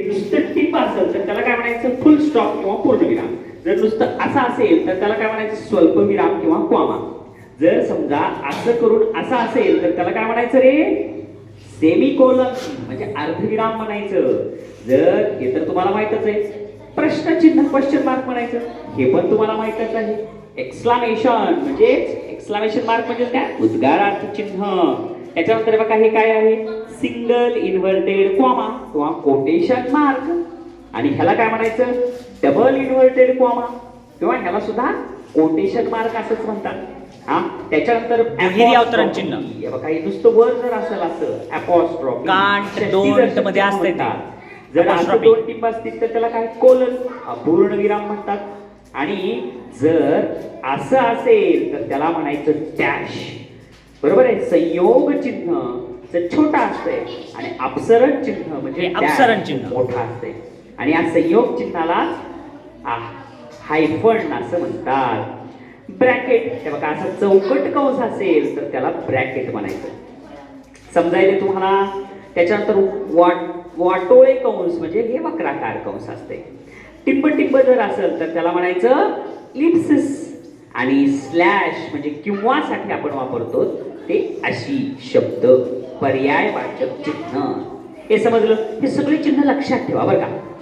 नुसतं टिप असेल तर त्याला काय म्हणायचं? फुल स्टॉप किंवा पूर्णविराम जर नुसतं असं असेल तर त्याला काय म्हणायचं? स्वल्पविराम किंवा क्वामा जर समजा असं करून असं असेल तर त्याला काय म्हणायचं रे? सेमी कोलन म्हणजे अर्धविराम म्हणायचं. जर हे तर तुम्हाला माहितच आहे. प्रश्नचिन्ह क्वेश्चन मार्क म्हणायचं. हे पण तुम्हाला माहितच आहे. एक्सक्लामेशन म्हणजे एक्सक्लामेशन मार्क म्हणजे काय? उद्गारार्थ चिन्ह. त्याच्यानंतर बघा हे काय आहे? सिंगल इन्व्हर्टेड कॉमा किंवा कोटेशन मार्क आणि ह्याला काय म्हणायचं? डबल इन्व्हर्टेड कॉमा किंवा ह्याला सुद्धा कोटेशन मार्क असंच म्हणतात. हा? त्याच्यानंतर अवतरण चिन्ह. बघा हे नुसतं वर जर असेल असं अपॉस्ट्रॉफी कांट दोन मध्ये असते. जर असं. दोन टिप असतील तर त्याला काय? कोलन. अपूर्ण विराम म्हणतात. आणि जर असं असेल तर त्याला म्हणायचं डॅश बरोबर आहे? संयोग चिन्ह जर छोटा असतंय आणि अपसरण चिन्ह म्हणजे अपसरण चिन्ह. मोठा असते आणि या संयोग चिन्हाला हायफन असं म्हणतात. ब्रॅकेट हे बघा असं चौकट कंस असेल तर त्याला ब्रॅकेट म्हणायचं. समजायले तुम्हाला त्याच्यानंतर वाट वाटोळे कंस म्हणजे हे वक्राकार कंस असते टिंब टिंब जर असेल तर त्याला म्हणायचं इप्सिस आणि स्लॅश म्हणजे किंवासाठी आपण वापरतो ते अशी शब्द पर्यायवाचक चिन्ह. हे समजलं? हे सगळे चिन्ह लक्षात ठेवा बरं का.